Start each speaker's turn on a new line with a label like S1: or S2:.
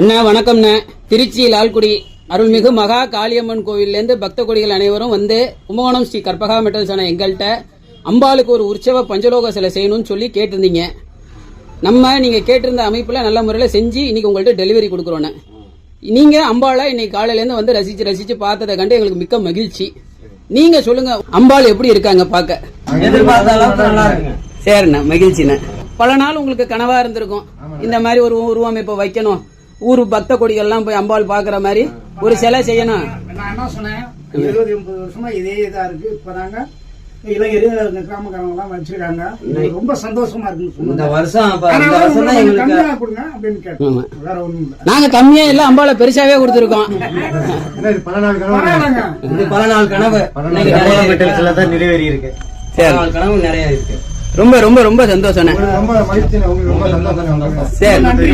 S1: அண்ணா வணக்கம்ண்ணே. திருச்சி லால்குடி அருள்மிகு மகா காளியம்மன் கோவில்லேருந்து பக்த கொடிகள் அனைவரும் வந்து கும்பகோணம் ஸ்ரீ கற்பகா மெட்டல்ஸ் அண்ணா எங்கள்கிட்ட அம்பாளுக்கு ஒரு உற்சவ பஞ்சலோக சிலை செய்யணும்னு சொல்லி கேட்டிருந்தீங்க. நம்ம நீங்கள் கேட்டிருந்த அமைப்பில் நல்ல முறையில் செஞ்சு இன்னைக்கு உங்கள்கிட்ட டெலிவரி கொடுக்குறோண்ணே நீங்கள் அம்பாளை இன்னைக்கு காலையிலேருந்து வந்து ரசித்து ரசித்து பார்த்ததை கண்டு எங்களுக்கு மிக்க மகிழ்ச்சி. நீங்கள் சொல்லுங்கள் அம்பாள் எப்படி இருக்காங்க பார்க்க.
S2: எதிர்பார்த்த
S1: சரிண்ணா மகிழ்ச்சிண்ணே. பல நாள் உங்களுக்கு கனவா இருந்திருக்கும். இந்த மாதிரி ஒரு உருவமைப்பை வைக்கணும். ஊர் பக்த கொடிகள்லாம் போய் அம்பாள் பாக்குற மாதிரி ஒரு சிலை செய்யணும்.
S3: நான் என்ன சொன்னேன்? இருபது முப்பது வருஷமா இதே இதா இருக்கு. இப்பதாங்க இளைஞர் இந்த கிராமக்காரங்க எல்லாம் வச்சிருக்காங்க ரொம்ப சந்தோஷமா இருக்குன்னு
S2: இந்த வருஷம் அப்ப
S3: ஆனா
S2: இந்த வருஷம் தான்
S3: கொஞ்சம்
S2: எங்களுக்கு
S3: கம்மியா கொடுங்க அப்படின்னு கேட்டேன்.
S1: ஆமா.
S3: வேற ஒண்ணும் இல்ல.
S1: நாங்க கம்மியா இல்ல பெருசாவே கொடுத்துருக்கோம்.
S2: இது பல நாள் கனவு? தான் நிறைவேறி இருக்கு. கனவு நிறைய இருக்கு.
S1: ரொம்ப ரொம்ப ரொம்ப சந்தோஷம்ண்ணே
S4: ரொம்ப மகிழ்ச்சி உங்களுக்கு ரொம்ப சந்தோஷம்.
S1: சரி.